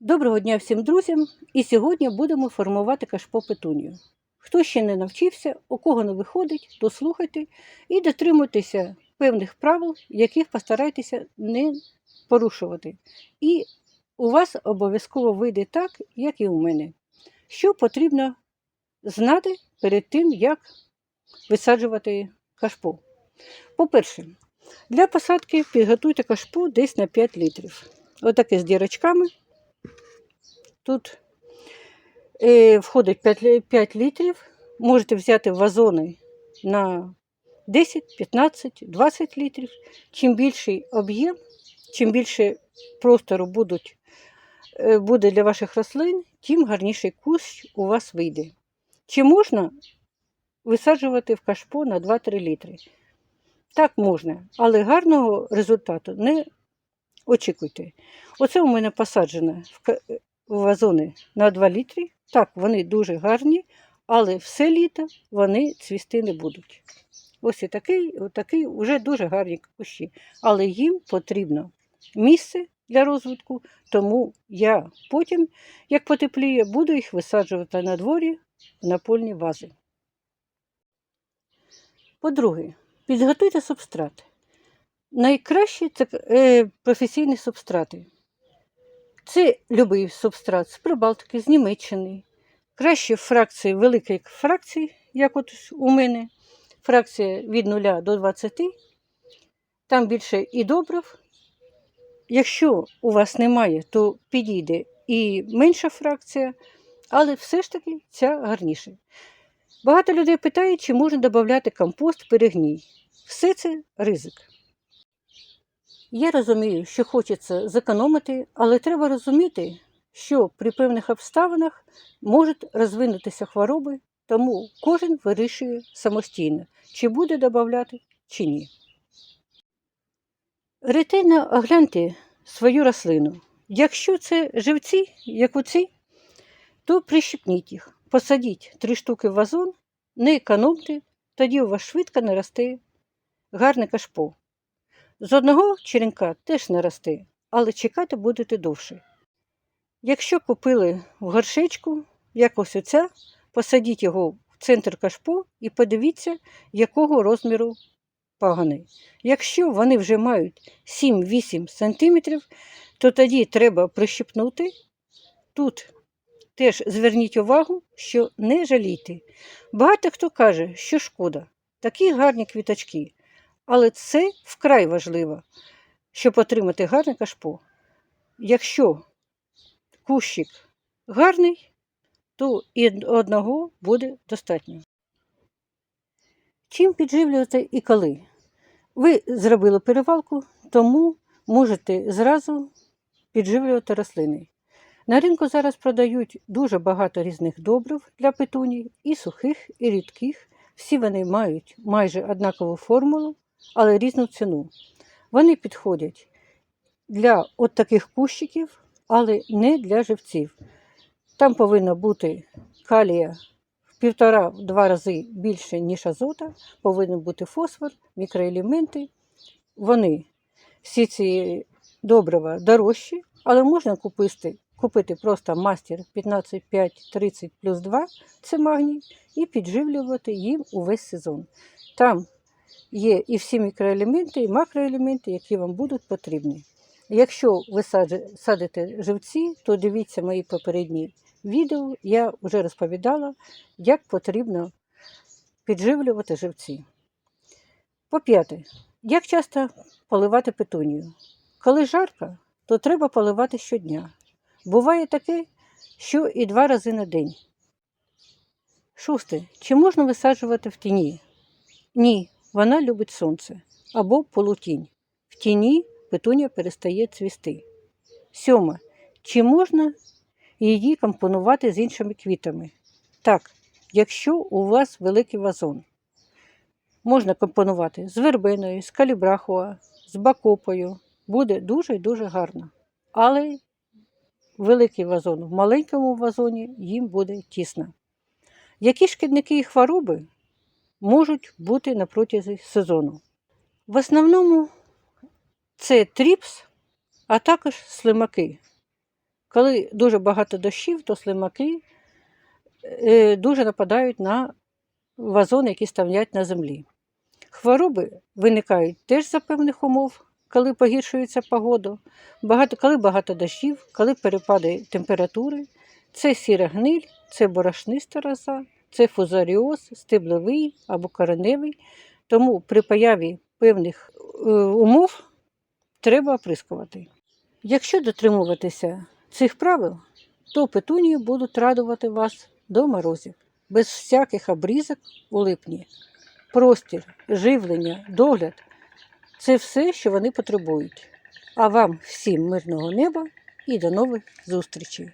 Доброго дня всім друзям! І сьогодні будемо формувати кашпо петунію. Хто ще не навчився, у кого не виходить, то слухайте і дотримуйтеся певних правил, яких постарайтеся не порушувати. І у вас обов'язково вийде так, як і у мене. Що потрібно знати перед тим, як висаджувати кашпо? По-перше, для посадки підготуйте кашпо десь на 5 літрів. Отаке з дірочками. Тут е, входить 5, 5 літрів. Можете взяти вазони на 10, 15, 20 літрів. Чим більший об'єм, чим більше простору будуть, е, буде для ваших рослин, тим гарніший кущ у вас вийде. Чи можна висаджувати в кашпо на 2-3 літри? Так можна, але гарного результату не очікуйте. Оце у мене посаджено в вазони на 2 літри. Так, вони дуже гарні, але все літо вони цвісти не будуть. Ось і такий, отакий вже дуже гарні кущі. Але їм потрібно місце для розвитку, тому я потім, як потепліє, буду їх висаджувати на дворі в напольні вази. По-друге, підготуйте субстрат. Найкраще це е, професійні субстрати. Це любий субстрат з Прибалтики, з Німеччини. Краще фракції, великих фракцій, як от у мене, фракція від 0 до 20, там більше і добрив. Якщо у вас немає, то підійде і менша фракція, але все ж таки ця гарніше. Багато людей питають, чи можна додати компост перегній. Все це ризик. Я розумію, що хочеться зекономити, але треба розуміти, що при певних обставинах можуть розвинутися хвороби, тому кожен вирішує самостійно, чи буде додати, чи ні. Ретельно огляньте свою рослину. Якщо це живці, як оці, то прищепніть їх, посадіть три штуки в вазон, не економте, тоді у вас швидко наросте гарне кашпо. З одного черенка теж не росте, але чекати будете довше. Якщо купили в горшечку, як ось оця, посадіть його в центр кашпо і подивіться, якого розміру пагани. Якщо вони вже мають 7-8 см, то тоді треба прищипнути. Тут теж зверніть увагу, що не жалійте. Багато хто каже, що шкода, такі гарні квіточки. Але це вкрай важливо, щоб отримати гарне кашпо. Якщо кущик гарний, то і одного буде достатньо. Чим підживлювати і коли? Ви зробили перевалку, тому можете зразу підживлювати рослини. На ринку зараз продають дуже багато різних добрив для петуній, і сухих, і рідких. Всі вони мають майже однакову формулу, але різну ціну. Вони підходять для от таких кущиків, але не для живців. Там повинно бути калія в півтора-два рази більше, ніж азота, повинен бути фосфор, мікроелементи. Вони всі ці добрива дорожчі, але можна купити, купити просто мастер 15, 5, 30 плюс 2, це магній, і підживлювати їм увесь сезон. Там є і всі мікроелементи, і макроелементи, які вам будуть потрібні. Якщо ви садите живці, то дивіться мої попередні відео. Я вже розповідала, як потрібно підживлювати живці. По-п'яте, як часто поливати петунію? Коли жарко, то треба поливати щодня. Буває таке, що і два рази на день. Шосте. Чи можна висаджувати в тіні? Ні, вона любить сонце або полутінь. В тіні петунія перестає цвісти. Сьоме. Чи можна її компонувати з іншими квітами? Так, якщо у вас великий вазон. Можна компонувати з вербеною, з калібрахуа, з бакопою. Буде дуже і дуже гарно. Але великий вазон в маленькому вазоні їм буде тісно. Які шкідники і хвороби можуть бути на протязі сезону? В основному це тріпс, а також слимаки. Коли дуже багато дощів, то слимаки е, дуже нападають на вазони, які ставлять на землі. Хвороби виникають теж за певних умов, коли погіршується погода, багато, коли багато дощів, коли перепади температури. Це сіра гниль, це борошниста роза, це фузаріоз, стебловий або кореневий. Тому при появі певних е, умов треба оприскувати. Якщо дотримуватися цих правил, то петунії будуть радувати вас до морозів, без всяких обрізок у липні. Простір, живлення, догляд це все, що вони потребують. А вам всім мирного неба і до нових зустрічей!